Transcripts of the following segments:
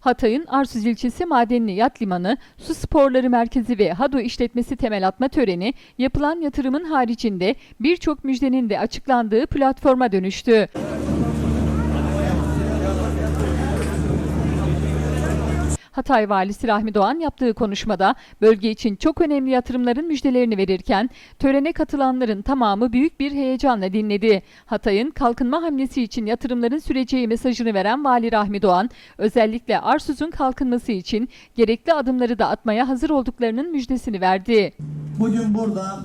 Hatay'ın Arsuz ilçesi Madenli Yat Limanı, Su Sporları Merkezi ve HADO işletmesi temel atma töreni yapılan yatırımın haricinde birçok müjdenin de açıklandığı platforma dönüştü. Hatay Valisi Rahmi Doğan yaptığı konuşmada bölge için çok önemli yatırımların müjdelerini verirken törene katılanların tamamı büyük bir heyecanla dinledi. Hatay'ın kalkınma hamlesi için yatırımların süreceği mesajını veren Vali Rahmi Doğan, özellikle Arsuz'un kalkınması için gerekli adımları da atmaya hazır olduklarının müjdesini verdi. Bugün burada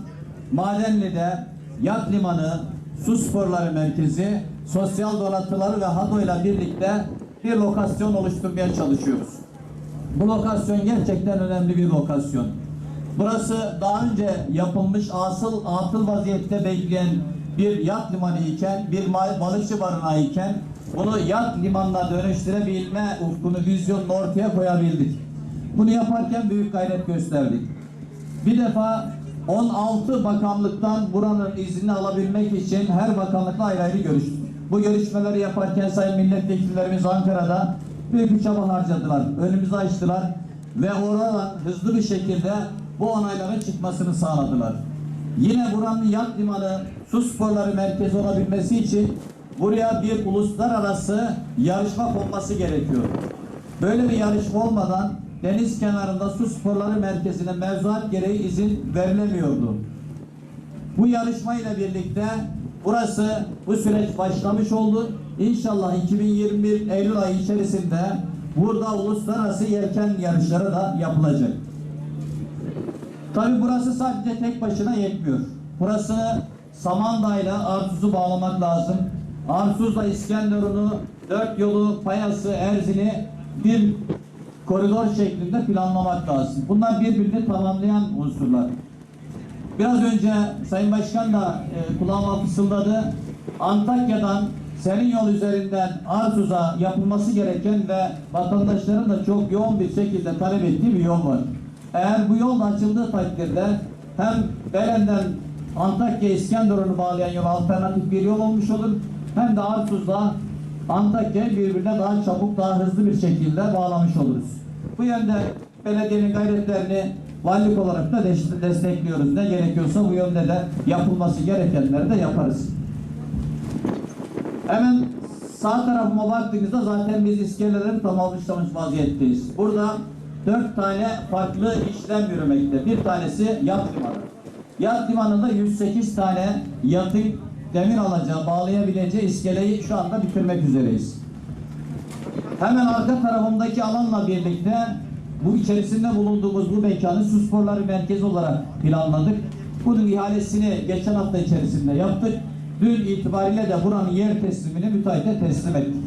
Madenli'de Yat Limanı, Su Sporları Merkezi, sosyal donatıları ve HADO ile birlikte bir lokasyon oluşturmaya çalışıyoruz. Bu lokasyon gerçekten önemli bir lokasyon. Burası daha önce yapılmış asıl atıl vaziyette bekleyen bir yat limanı iken, bir balıkçı barınağı iken bunu yat limanına dönüştürebilme ufkunu, vizyonunu ortaya koyabildik. Bunu yaparken büyük gayret gösterdik. Bir defa 16 bakanlıktan buranın izni alabilmek için her bakanlıkla ayrı ayrı görüştük. Bu görüşmeleri yaparken sayın milletvekillerimiz Ankara'da büyük bir çaba harcadılar. Önümüzü açtılar ve oradan hızlı bir şekilde bu onayların çıkmasını sağladılar. Yine buranın yat limanı su sporları merkezi olabilmesi için buraya bir uluslararası yarışma konması gerekiyor. Böyle bir yarışma olmadan deniz kenarında su sporları merkezine mevzuat gereği izin verilemiyordu. Bu yarışma ile birlikte burası bu süreç başlamış oldu. İnşallah 2021 Eylül ayı içerisinde burada uluslararası yelken yarışları da yapılacak. Tabi burası sadece tek başına yetmiyor. Burası Samandağ ile Arsuz'u bağlamak lazım. Arsuz'la İskenderun'u, dört yolu, Payas'ı, Erzin'i bir koridor şeklinde planlamak lazım. Bunlar birbirini tamamlayan unsurlar. Biraz önce Sayın Başkan da e, kulağıma fısıldadı. Antakya'dan senin yol üzerinden Arsuz'a yapılması gereken ve vatandaşların da çok yoğun bir şekilde talep ettiği bir yol var. Eğer bu yol açıldığı takdirde hem Belen'den Antakya İskenderun'u bağlayan yol alternatif bir yol olmuş olur. Hem de Arsuz'la Antakya'yı birbirine daha çabuk, daha hızlı bir şekilde bağlamış oluruz. Bu yönde belediyenin gayretlerini valilik olarak da des- destekliyoruz. Ne gerekiyorsa bu yönde de yapılması gerekenleri de yaparız. Hemen sağ tarafıma baktığınızda zaten biz iskeleleri tamamlamış vaziyetteyiz. Burada dört tane farklı işlem yürümekte. Bir tanesi yat limanı. Yat limanında 108 tane yatın demir alacağı, bağlayabileceği iskeleyi şu anda bitirmek üzereyiz. Hemen arka tarafımdaki alanla birlikte bu içerisinde bulunduğumuz bu mekanı su sporları merkezi olarak planladık. Bunun ihalesini geçen hafta içerisinde yaptık. Dün itibariyle de buranın yer teslimini müteahhite teslim ettik.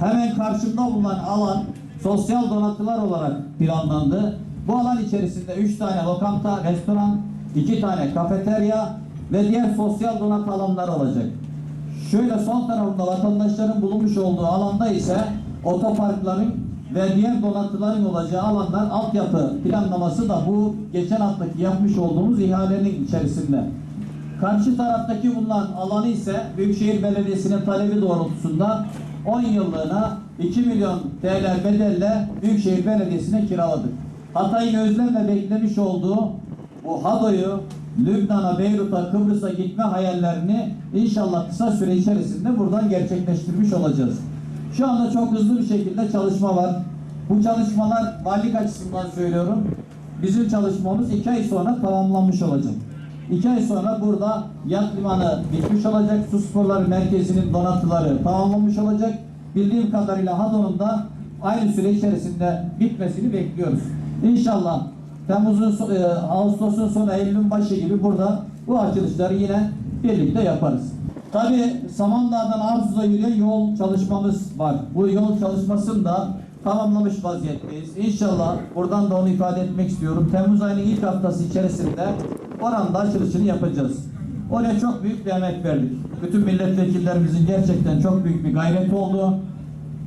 Hemen karşımda bulunan alan sosyal donatılar olarak planlandı. Bu alan içerisinde 3 tane lokanta, restoran, 2 tane kafeterya ve diğer sosyal donatı alanlar olacak. Şöyle sol tarafında vatandaşların bulunmuş olduğu alanda ise otoparkların ve diğer donatıların olacağı alanlar altyapı planlaması da bu geçen haftaki yapmış olduğumuz ihalenin içerisinde. Karşı taraftaki bulunan alanı ise Büyükşehir Belediyesi'nin talebi doğrultusunda 10 yıllığına 2 milyon TL bedelle Büyükşehir Belediyesi'ne kiraladık. Hatay'ın özlemle beklemiş olduğu bu HADO'yu Lübnan'a, Beyrut'a, Kıbrıs'a gitme hayallerini inşallah kısa süre içerisinde buradan gerçekleştirmiş olacağız. Şu anda çok hızlı bir şekilde çalışma var. Bu çalışmalar valilik açısından söylüyorum. Bizim çalışmamız iki ay sonra tamamlanmış olacak. İki ay sonra burada yat limanı bitmiş olacak. Su sporları merkezinin donatıları tamamlanmış olacak. Bildiğim kadarıyla HADO'nun da aynı süre içerisinde bitmesini bekliyoruz. İnşallah Temmuz'un e, Ağustos'un sonu Eylül'ün başı gibi burada bu açılışları yine birlikte yaparız. Tabi Samandağ'dan Arsuz'a yürüyen yol çalışmamız var. Bu yol çalışmasını da tamamlamış vaziyetteyiz. İnşallah buradan da onu ifade etmek istiyorum. Temmuz ayının ilk haftası içerisinde oranda açılışını yapacağız. Oraya çok büyük bir emek verdik. Bütün milletvekillerimizin gerçekten çok büyük bir gayreti oldu.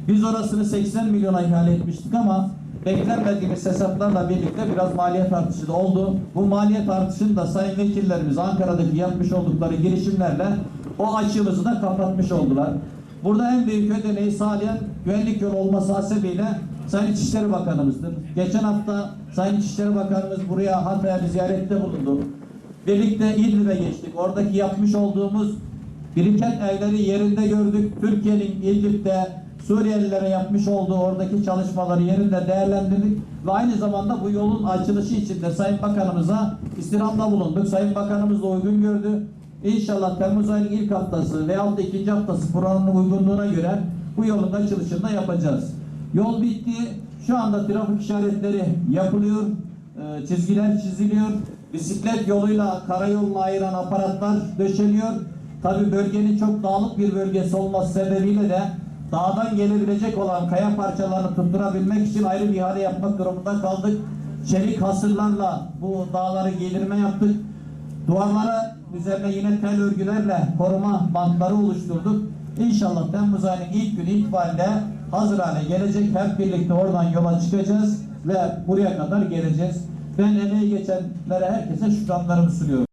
Biz orasını 80 milyona ihale etmiştik ama beklenmediğimiz hesaplarla birlikte biraz maliyet artışı da oldu. Bu maliyet artışını da sayın vekillerimiz Ankara'daki yapmış oldukları girişimlerle o açığımızı da kapatmış oldular. Burada en büyük ödeneği sağlayan güvenlik yolu olması hasebiyle Sayın İçişleri Bakanımızdır. Geçen hafta Sayın İçişleri Bakanımız buraya Hatay'a bir ziyarette bulundu. Birlikte İdlib'e geçtik. Oradaki yapmış olduğumuz biriken evleri yerinde gördük. Türkiye'nin İdlib'de Suriyelilere yapmış olduğu oradaki çalışmaları yerinde değerlendirdik ve aynı zamanda bu yolun açılışı için de Sayın Bakanımıza istirhamda bulunduk. Sayın Bakanımız da uygun gördü. İnşallah Temmuz ayının ilk haftası veyahut da ikinci haftası programının uygunluğuna göre bu yolun açılışını da yapacağız. Yol bitti. Şu anda trafik işaretleri yapılıyor. Ee, çizgiler çiziliyor. Bisiklet yoluyla karayolunu ayıran aparatlar döşeniyor. Tabi bölgenin çok dağlık bir bölgesi olması sebebiyle de dağdan gelebilecek olan kaya parçalarını tutturabilmek için ayrı bir ihale yapmak durumunda kaldık. Çelik hasırlarla bu dağları gelirme yaptık. Duvarlara üzerine yine tel örgülerle koruma bantları oluşturduk. İnşallah Temmuz ayının ilk günü itibariyle hazır hale gelecek. Hep birlikte oradan yola çıkacağız ve buraya kadar geleceğiz. Ben emeği geçenlere herkese şükranlarımı sunuyorum.